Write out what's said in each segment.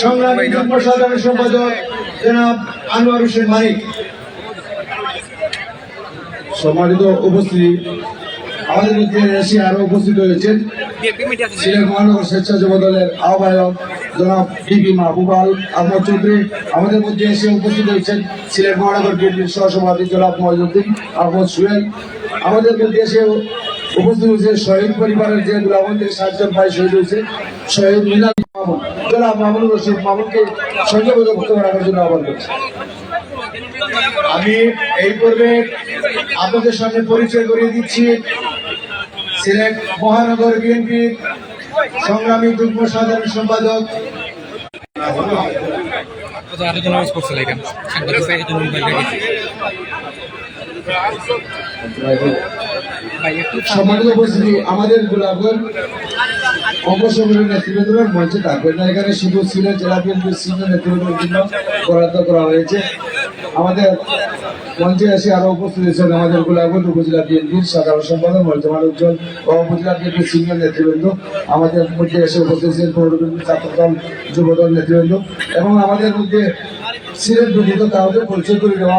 সংগ্রামী যুগ্ম সাধারণ সম্পাদক জনাব আনোয়ার হোসেন মানিক। সম্মানিত উপস্থিতি আমাদের মধ্যে এসে আরও উপস্থিত হয়েছেন সিলেট মহানগর স্বেচ্ছাসেবক দলের আহ্বায়ক জনাব ডিবি মাহবুবাল আহমদ চৌধুরী। আমাদের মধ্যে এসে উপস্থিত হয়েছেন সিলেট মহানগর বিএনপির সহসভাপতি জনাব মহিউদ্দিন আহমদ সুয়েল আমাদের মধ্যে এসে উপস্থিত হয়েছে শহীদ পরিবারের যে সাতজন ভাই শহীদ হয়েছে, শহীদ মিনার মামুন। মামুনুর রশিদ মামুনকে জন্য আহ্বান করছি। আমি এই পর্বে আপনাদের সামনে পরিচয় করিয়ে দিচ্ছি সিলেট মহানগর বিএনপির সংগ্রামী যুগ্ম সাধারণ সম্পাদক। কত আলোচনা করছিল এখানে। সম্মানিত উপস্থিতি, আমাদের গোলাপগঞ্জ নেতৃবৃন্দরা মঞ্চে থাকবেন না, এখানে শুধু জেলা বিএনপির সিনিয়র নেতৃবৃন্দের জন্য বরাদ্দ করা হয়েছে। আমাদের মঞ্চে এসে আরও উপস্থিত হয়েছেন আমাদের গোলাপগঞ্জ উপজেলা বিএনপির সাধারণ সম্পাদক মর্যাদার উজ্জ্বল ও উপজেলা বিএনপির সিনিয়র নেতৃবৃন্দ। আমাদের মধ্যে এসে উপস্থিত হয়েছেন ছাত্রদল যুবদল নেতৃবৃন্দ এবং আমাদের মধ্যে সিলেট দুর্নীত তাহলে পরিচয় করে দেওয়া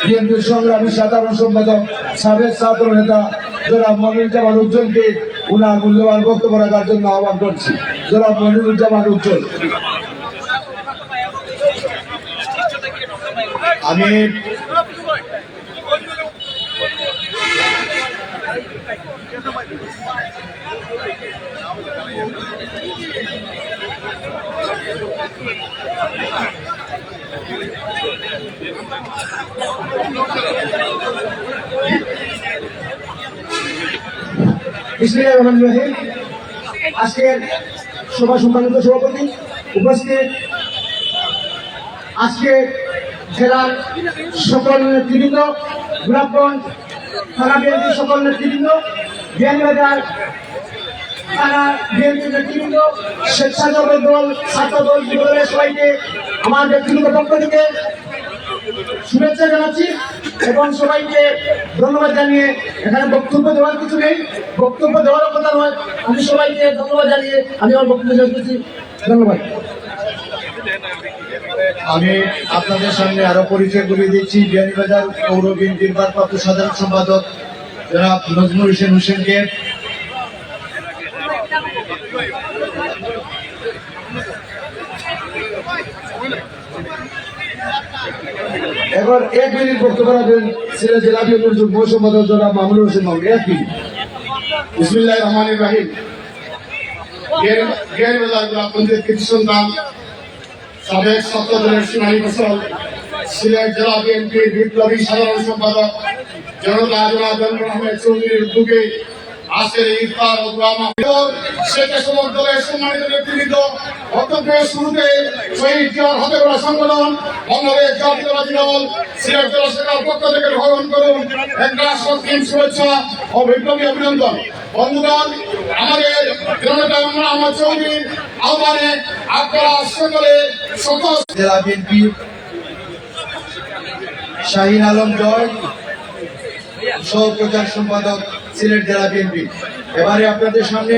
বিএনপির সংগ্রামী সাধারণ সম্পাদক, সাবেক ছাত্র নেতা জনাব মনিরুজ্জামান উজ্জ্বলকে উনার মূল্যবান বক্তব্য রাখার জন্য আহ্বান করছি। জনাব মনিরুজ্জামান উজ্জ্বল। আমি রহমানির রহিম আজকের সভা সম্মানিত সভাপতি উপস্থিত। আজকে জেলার সকল নেতৃবৃন্দ, গোলাপগঞ্জ থানা বিএনপির সকল নেতৃবৃন্দ, বিয়ানীবাজার থানা বিএনপি নেতৃবৃন্দ, স্বেচ্ছাসেবক দল, ছাত্র দল, যুব দলের সবাইকে আমার ব্যক্তিগত পক্ষ থেকে শুভেচ্ছা জানাচ্ছি এবং সবাইকে ধন্যবাদ জানিয়ে এখানে বক্তব্য দেওয়ার কিছু নেই। বক্তব্য দেওয়ার কথা নয়। আমি সবাইকে ধন্যবাদ জানিয়ে আমি আমার বক্তব্য করছি। ধন্যবাদ। আমি আপনাদের সামনে আরও পরিচয় করিয়ে দিচ্ছি। বিয়ানীবাজার পৌর বিএনপির ভারপ্রাপ্ত সাধারণ সম্পাদক জনাব নজমুল হোসেন হোসেনকে। এবার এক মিনিট বক্তব্য রাখবেন সিলেট জেলা বিএনপির যুগ্ম সম্পাদক জনাব মামুনুর হোসেন মামুন এক মিনিট। রহমান রাহিম। জ্ঞান বাজার গোলাপগঞ্জের কৃতি সন্তান সাবেক সপ্তদলের সীমানি ফসল সিলেট জেলা বিএনপির বিপ্লবী সাধারণ সম্পাদক জনতা আহমেদ চৌধুরীর উদ্যোগে আজকের ইফতার ও দোয়া মাহফিল স্বেচ্ছাসেবক দলের সম্মানিত নেতৃবৃন্দ বক্তব্যের শুরুতে শহীদ জিয়ার হাতে করা সংগঠন, বাংলাদেশ জাতীয়বাদী দল, সিলেট জেলা শাখার পক্ষ থেকে গ্রহণ করুন একটা সত্যিম শুভেচ্ছা ও বিপ্লবী অভিনন্দন। বন্ধুগণ আমাদের জনতা মোহাম্মদ চৌধুরীর আহ্বানে আপনারা সকল জেলা বিএনপি শাহিন আলম জয়, সহ প্রচার সম্পাদক সিলেট জেলা বিএনপি। এবারে আপনাদের সামনে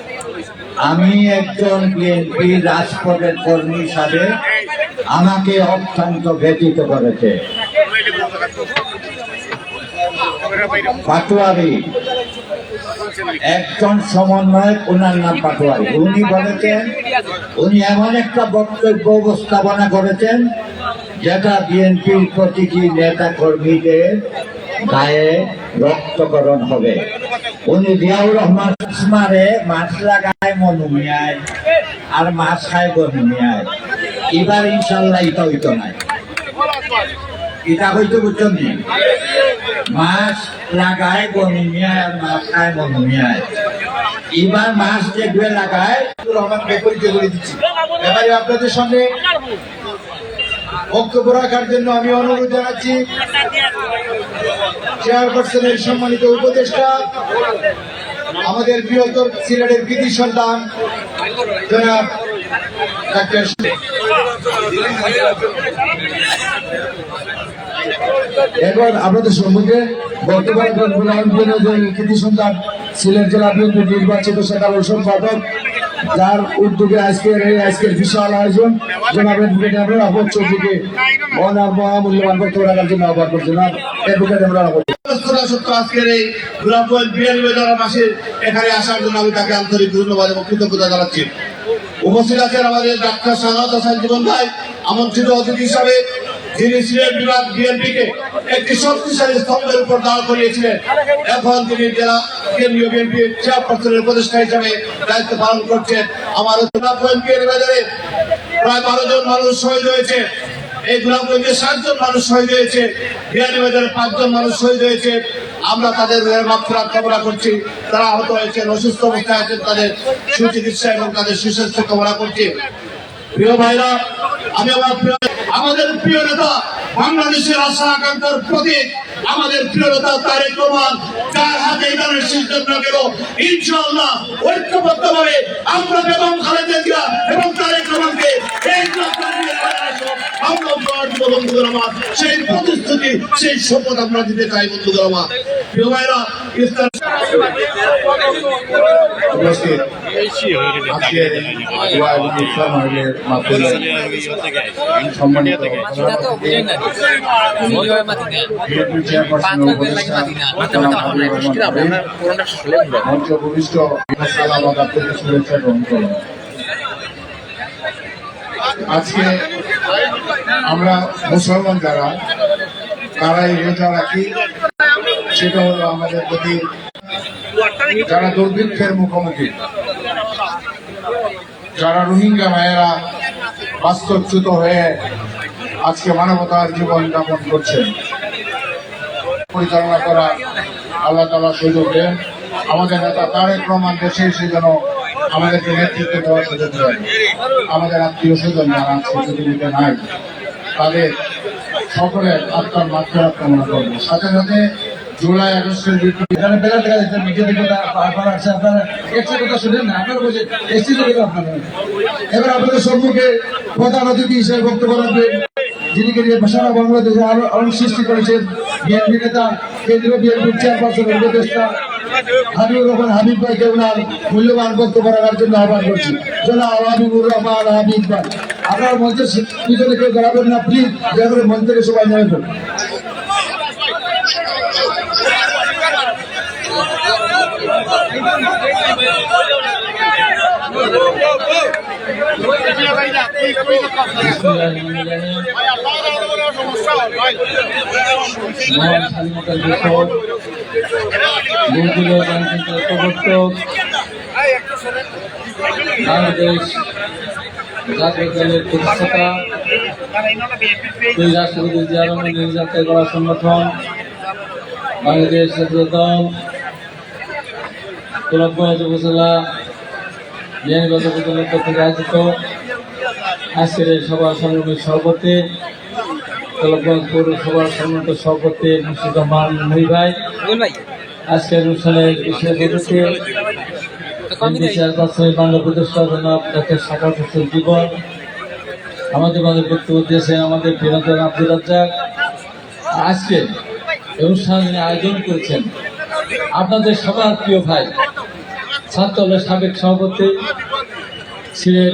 আমি একজন বিএনপি রাজপথের কর্মী হিসাবে আমাকে অত্যন্ত ব্যতীত করেছে। পাটোয়ারি। একজন সমন্বয়ক, ওনার নাম পাটোয়ারি। উনি বলেছেন, উনি এমন একটা বক্তব্য উপস্থাপনা করেছেন, যেটা বিএনপির প্রতিটি নেতা কর্মীদের গায়ে রক্তকরণ হবে। উনি জিয়াউর রহমান মারে, মাছ লাগায় মনুমিয়ায় আর মাছ খায় গনুমিয়ায় এবার ইনশাল্লাহ ইটা হইতো নাই এটা হইতো বুঝছেন? মাছ লাগায় গনুমিয়ায় আর মাছ খায় মনুমিয়ায় এবার মাছ যে লাগায় রহমানকে পরিচয় করে দিচ্ছি। এবারে আপনাদের সামনে বক্তব্য রাখার জন্য আমি অনুরোধ জানাচ্ছি চেয়ারপারসনের সম্মানিত উপদেষ্টা, আমাদের বৃহত্তর সিলেটের কৃতি সন্তান ডাক্তার এখন আপনাদের সম্মুখে বর্তমান কৃতি সন্তান, সিলেট জেলা বিএনপি নির্বাচিত সাধারণ সম্পাদক যার উদ্যোগে আজকের এই আজকের বিশাল আয়োজন জনাব অ্যাডভোকেট আমরা আহমদ চৌধুরীকে মহান মহামূল্যবান বক্তব্য রাখার জন্য আহ্বান করছি। না অ্যাডভোকেট আমরা এখানে আসার জন্য আমি তাকে আন্তরিক উপস্থিত আছেন আমাদের ডাক্তার হাসান জীবন ভাই, আমন্ত্রিত অতিথি হিসাবে যিনি সিলেট বিভাগ বিএনপিকে একটি শক্তিশালী স্তম্ভের উপর দাঁড় করিয়েছিলেন। এখন তিনি জেলা কেন্দ্রীয় বিএনপির চেয়ারপারসনের উপদেষ্টা হিসাবে দায়িত্ব পালন করছেন। আমার গোলাপগঞ্জের বাজারে প্রায় বারো জন মানুষ শহীদ হয়েছে। এই গোলাপগঞ্জে সাতজন মানুষ শহীদ হয়েছে। বিয়ানীবাজারে পাঁচজন মানুষ শহীদ হয়েছে। আমরা তাদের মাত্রা কামনা করছি। তারা আহত হয়েছেন, অসুস্থ অবস্থায় আছেন তাদের সুচিকিৎসা এবং তাদের সুস্বাস্থ্য কামনা করছি। প্রিয় ভাইরা, আমি আমার প্রিয় আমাদের প্রিয় নেতা বাংলাদেশের আশা আকাঙ্ক্ষার প্রতীক, আমাদের প্রিয় নেতা তারেক রহমান, যার হাতে ইরানের সিদ্ধান্ত গেল ইনশাআল্লাহ ঐক্যবদ্ধ ভাবে আমরা বেগম খালেদা জিয়া এবং তারেক রহমানকে সেই প্রতিশ্রুতি, সেই শপথ আমরা দিতে চাই বন্ধুদের আমার। উপস্থিত আজকে দোয়া এবং ইফতার মাহফিলের মাধ্যমে সম্মানিত বিএনপি চেয়ারপারসনের উপদেষ্টা জনাব হাবিবুর রহমান হাবিব, মঞ্চ ভূমিষ্ঠ শুভেচ্ছা গ্রহণ করুন আজকে আমরা মুসলমান যারা তারাই রোজা রাখি সেটা হলো আমাদের প্রতি যারা দুর্ভিক্ষের মুখোমুখি, যারা রোহিঙ্গা ভাইয়েরা বাস্তুচ্যুত হয়ে আজকে মানবতার জীবন যাপন করছেন, পরিচালনা করা আল্লাহ তালা সুযোগ দেন। আমাদের নেতা তারেক রহমান দেশে এসে যেন আমাদেরকে নেতৃত্ব দেওয়ার সুযোগ দেন। আমাদের আত্মীয় স্বজন যারা পৃথিবীতে নাই, তাদের সকলের আত্মার মাত্রা কামনা করব। সাথে সাথে জুলাই আগস্টের এখানে বেলা দেখা যাচ্ছে মিডিয়া থেকে আপনারা একটু কথা শুনেন না। আপনারা বলছেন এসছি তো আপনারা এবার আপনাদের সম্মুখে প্রধান অতিথি হিসেবে বক্তব্য রাখবেন যিনি সারা বাংলাদেশে আরও অনেক সৃষ্টি করেছেন। বিএনপি নেতা, কেন্দ্রীয় বিএনপির চেয়ারপারসন উপদেষ্টা হাবিবুর রহমান, হাবিব ওনার মূল্যবান বক্তব্য রাখার জন্য আহ্বান করছি। জনাব হাবিবুর রহমান, হাবিব ভাই, আপনার মঞ্চের পিছনে কেউ দাঁড়াবেন না প্লিজ দয়া করে মঞ্চ থেকে সবাই নেমে স্বাধীনতার ঘোষক বহুদলীয় গণতন্ত্রের প্রবর্তক বাংলাদেশ জাতীয় দলের প্রতিষ্ঠাতা দুই রাষ্ট্রপতি জিয়া রহমান নির্যাতিত করা সংগঠন বাংলাদেশ জাতীয় দল উপজেলা বিয়ানীবাজার উপজেলার পক্ষ থেকে আয়োজিত। আজকের এই সভা সংগ্রামের সভাপতি গোলাপগঞ্জ পৌরসভার সম্মানিত সভাপতি মুর্শিদ রহমান মহি ভাই। আজকের অনুষ্ঠানের বিশেষ অতিথি বাংলা প্রতিষ্ঠা জনাব ডাক্তার সাকাত হোসেন জীবন আমাদের মাঝে বক্তব্য দিয়েছেন আমাদের বিনোদন আব্দুল রাজ্জাক। আজকে অনুষ্ঠান আয়োজন করেছেন আপনাদের সবার প্রিয় ভাই। ছাত্র দলের সাবেক সভাপতি সিলেট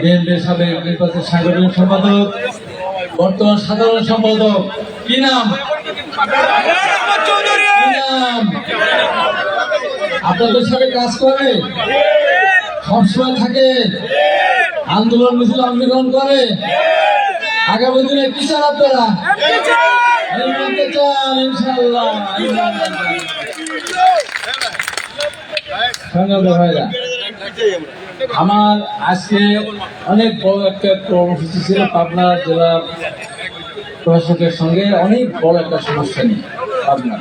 বিএনপির সাবেক নির্বাচন সাংগঠনিক সম্পাদক বর্তমান সাধারণ সম্পাদক। কি নাম? কি নাম? আপনাদের সাথে কাজ করে? সবসময় থাকে? আন্দোলন মিছিল অংশগ্রহণ করে? আগামী দিনে কি চান আপনারা? ইনশাল্লাহ সংগ্রাম ভাইরা আমার আজকে অনেক বড় একটা কর্মসূচি ছিল পাবনা জেলার প্রশাসকের সঙ্গে, অনেক বড় একটা সমস্যা নিয়ে পাবনা।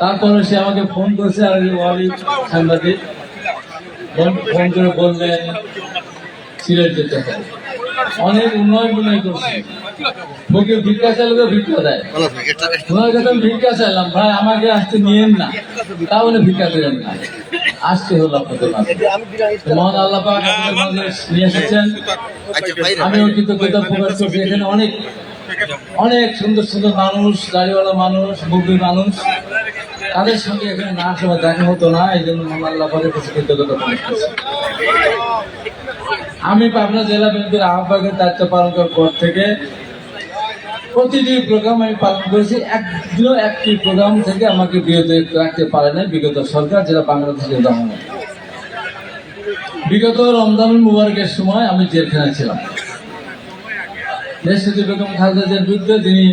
তারপরে সে আমাকে ফোন করেছে আর ওয়ালি সাংবাদিক। ফোন করে বললেন, সিলেট যেতে হবে। অনেক উন্নয়ন উন্নয়ন করছে। ওকে ভিক্ষা চাইলে ভিক্ষা দেয়। ওনার কাছে আমি ভিক্ষা চাইলাম, ভাই, আমাকে আসতে নিয়েন না। তাহলে ভিক্ষা দিলেন না। আসতে হলো আপনাদের মাঝে। মহান আল্লাহ পাক নিয়ে এসেছেন। আমিও কিন্তু কৃতজ্ঞ প্রকাশ করছি। এখানে অনেক অনেক সুন্দর সুন্দর মানুষ দাড়িওয়ালা মানুষ মুভি মানুষ। তাদের সঙ্গে এখানে না আসলে দেখা হতো না। এই জন্য আল্লাহ পাকের কাছে কৃতজ্ঞতা প্রকাশ করছি। আমি পাবনা জেলা বিএনপির আহ্বায়কের দায়িত্ব পালন করার পর থেকে প্রতিটি প্রোগ্রাম আমি পালন করেছি। একদিনও একটি প্রোগ্রাম থেকে আমাকে বিরত রাখতে পারে নাই বিগত সরকার, যেটা বাংলাদেশের দমন বিগত রমজান মুবারকের সময় আমি জেলখানায় ছিলাম। দেশটি বেগম খালেদাজের বিরুদ্ধে যিনি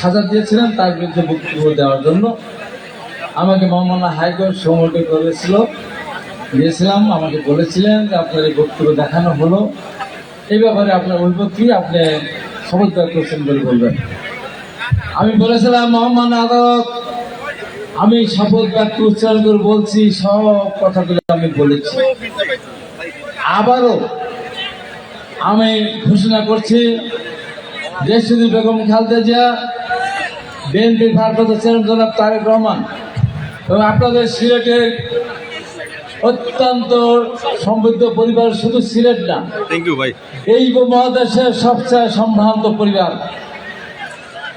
সাজা দিয়েছিলেন, তার বিরুদ্ধে বক্তব্য দেওয়ার জন্য আমাকে মহামান্য হাইকোর্ট সংগঠিত করেছিল। গিয়েছিলাম, আমাকে বলেছিলেন যে আপনার এই বক্তব্য দেখানো হলো। এই ব্যাপারে আপনার অভিযোগ কি আপনি ব্যক্ত করছেন বলে বলবেন। আমি বলেছিলাম, মহামান্য আদালত, আমি শপথ বাক্য উচ্চারণ করে বলছি, সব কথাগুলো আমি বলেছি। আবারও আমি ঘোষণা করছি দেশটি বেগম খালদা জিয়া, বিএনপির ভারপ্রাপ্ত চেয়ারম্যান জনাব তারেক রহমান এবং আপনাদের সিলেটের অত্যন্ত সমৃদ্ধ পরিবার শুধু সিলেট না থ্যাংক ইউ ভাই। এই উপমহাদেশের সবচেয়ে সম্ভ্রান্ত পরিবার।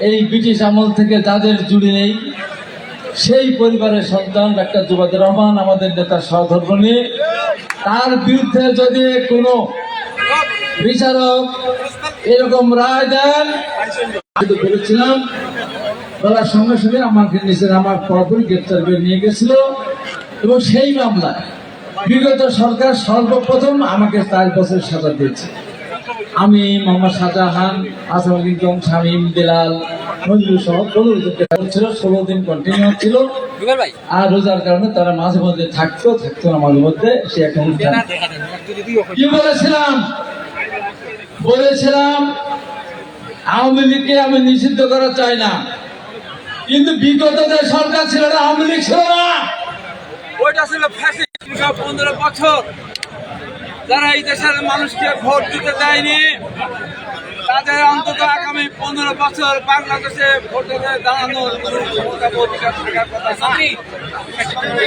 এই ব্রিটিশ আমল থেকে যাদের জুড়ি নেই সেই পরিবারের সন্তান ডাক্তার জুবাদুর রহমান আমাদের নেতা সহধর্ম তার বিরুদ্ধে যদি কোনো বিচারক এরকম রায় দেন বলেছিলাম বলার সঙ্গে সঙ্গে আমাকে নিচে আমার পরপরই গ্রেপ্তার করে নিয়ে গেছিল। এবং সেই মামলায় বিগত সরকার সর্বপ্রথম আমাকে চার বছর সাজা দিয়েছে। আমি মোহাম্মদ শাহজাহান আসাম ইনকম শামীম বেলাল নজরুল সহ পনেরো ছিল ষোলো দিন কন্টিনিউ ছিল। আর রোজার কারণে তারা মাঝে মধ্যে থাকতো থাকতো না মাঝে মধ্যে সে এখন কি বলেছিলাম? বলেছিলাম আওয়ামী লীগকে আমি নিষিদ্ধ করা চাই না। কিন্তু বিগত যে সরকার ছিল না আওয়ামী লীগ ছিল না। ওইটা ছিল ফ্যাসিস্ট পনেরো বছর যারা এই দেশের মানুষকে ভোট দিতে দেয়নি, তাদের অন্তত আগামী পনেরো বছর বাংলাদেশে ভোটে দাঁড়ানোর।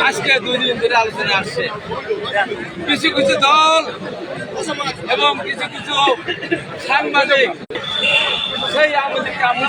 আজকে দুই দিন ধরে আলোচনা আসছে কিছু কিছু দল এবং কিছু কিছু সাংবাদিক, সেই আমাদেরকে আমরা